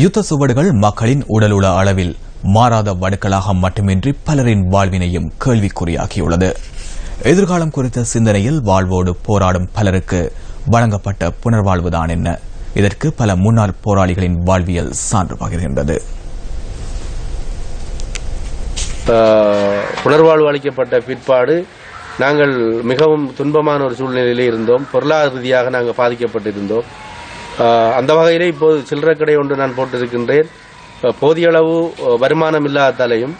யுத்த சுவடுகள் மக்களின் உடலுள அளவில் மாறாத வடுக்களாக மட்டுமின்றி பலரின் வாழ்வினையும் கேள்விக்குறியாகியுள்ளது. எதிர்காலம் குறித்த சிந்தனையில் வாழ்வோடு போராடும் பலருக்கு வழங்கப்பட்ட புனர்வாழ்வுதான் என்ன? இதற்கு பல முன்னாள் போராளிகளின் வாழ்வியல் சான்று பகிர்கின்றது. ஆஹ், புனர்வாழ்வு அளிக்கப்பட்ட பிற்பாடு நாங்கள் மிகவும் துன்பமான ஒரு சூழ்நிலையிலே இருந்தோம். பொருளாதார ரீதியாக நாங்கள் பாதிக்கப்பட்டிருந்தோம். அந்த வகையிலே இப்போது சில்லறை கடை ஒன்று நான் போட்டிருக்கின்றேன். போதிய அளவு வருமானம் இல்லாததாலையும்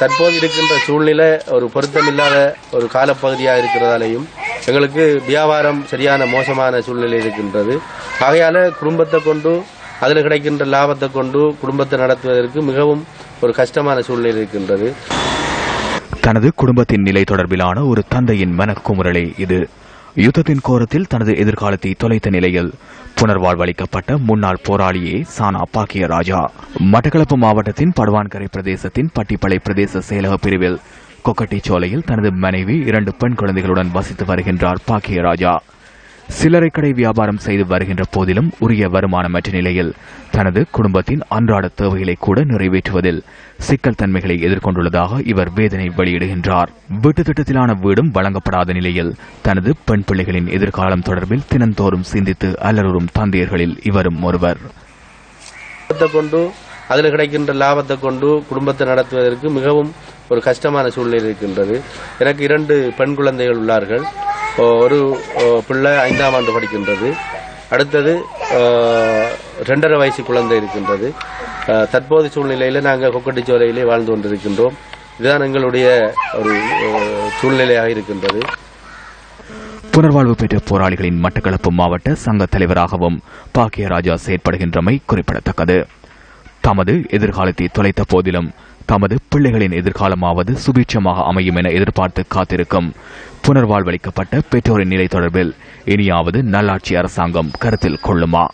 தற்போது இருக்கின்ற சூழ்நிலை ஒரு பொருத்தமில்லாத ஒரு காலப்பகுதியாக இருக்கிறதாலையும் எங்களுக்கு வியாபாரம் சரியான மோசமான சூழ்நிலை இருக்கின்றது. ஆகையால் குடும்பத்தை கொண்டு அதில் கிடைக்கின்ற லாபத்தை கொண்டு குடும்பத்தை நடத்துவதற்கு மிகவும் ஒரு கஷ்டமான சூழ்நிலை இருக்கின்றது. தனது குடும்பத்தின் நிலை தொடர்பிலான ஒரு தந்தையின் மனக்குமுறலே இது. யுத்தத்தின் கோரத்தில் தனது எதிர்காலத்தை தொலைத்த நிலையில் புனர்வாழ்வளிக்கப்பட்ட முன்னாள் போராளியே சானா பாக்கிய ராஜா. மட்டக்களப்பு மாவட்டத்தின் படுவான்கரை பிரதேசத்தின் பட்டிப்பளை பிரதேச செயலக பிரிவில் கொக்கட்டிச்சோலையில் தனது மனைவி இரண்டு பெண் குழந்தைகளுடன் வசித்து வருகின்றார் பாக்கிய ராஜா. சில்லறை கடை வியாபாரம் செய்து வருகின்ற போதிலும் உரிய வருமானமற்ற நிலையில் தனது குடும்பத்தின் அன்றாட தேவைகளை கூட நிறைவேற்றுவதில் சிக்கல் தன்மைகளை எதிர்கொண்டுள்ளதாக இவர் வேதனை வெளியிடுகின்றார். வீட்டு திட்டத்திலான வீடும் வழங்கப்படாத நிலையில் தனது பெண் பிள்ளைகளின் எதிர்காலம் தொடர்பில் தினந்தோறும் சிந்தித்து அலறும் தந்தையர்களில் இவரும் ஒருவர். கொண்டு அதில் கிடைக்கின்ற லாபத்தை கொண்டு குடும்பத்தை நடத்துவதற்கு மிகவும் ஒரு கஷ்டமான சூழ்நிலை இருக்கின்றது. எனக்கு இரண்டு பெண் குழந்தைகள் உள்ளார்கள். ஒரு பிள்ளை ஐந்தாம் ஆண்டு படிக்கின்றது. அடுத்தது ரெண்டரை வயசு குழந்தை இருக்கின்றது. தற்போது சூழ்நிலையில் நாங்கள் கொக்கட்டிச்சோலையிலே வாழ்ந்து கொண்டிருக்கின்றோம். இதுதான் எங்களுடைய ஒரு சூழ்நிலையாக இருக்கின்றது. புனர்வாழ்வு பெற்ற போராளிகளின் மட்டக்களப்பு மாவட்ட சங்க தலைவராகவும் பாக்கியராஜா செயற்படுகின்றமை குறிப்பிடத்தக்கது. தமது எதிர்காலத்தை தொலைத்த போதிலும் தமது பிள்ளைகளின் எதிர்காலமாவது சுபீட்சமாக அமையும் என எதிர்பார்த்து காத்திருக்கும் புனர்வாழ்வளிக்கப்பட்ட பெற்றோரின் நிலை தொடர்பில் இனியாவது நல்லாட்சி அரசாங்கம் கருத்தில் கொள்ளுமா?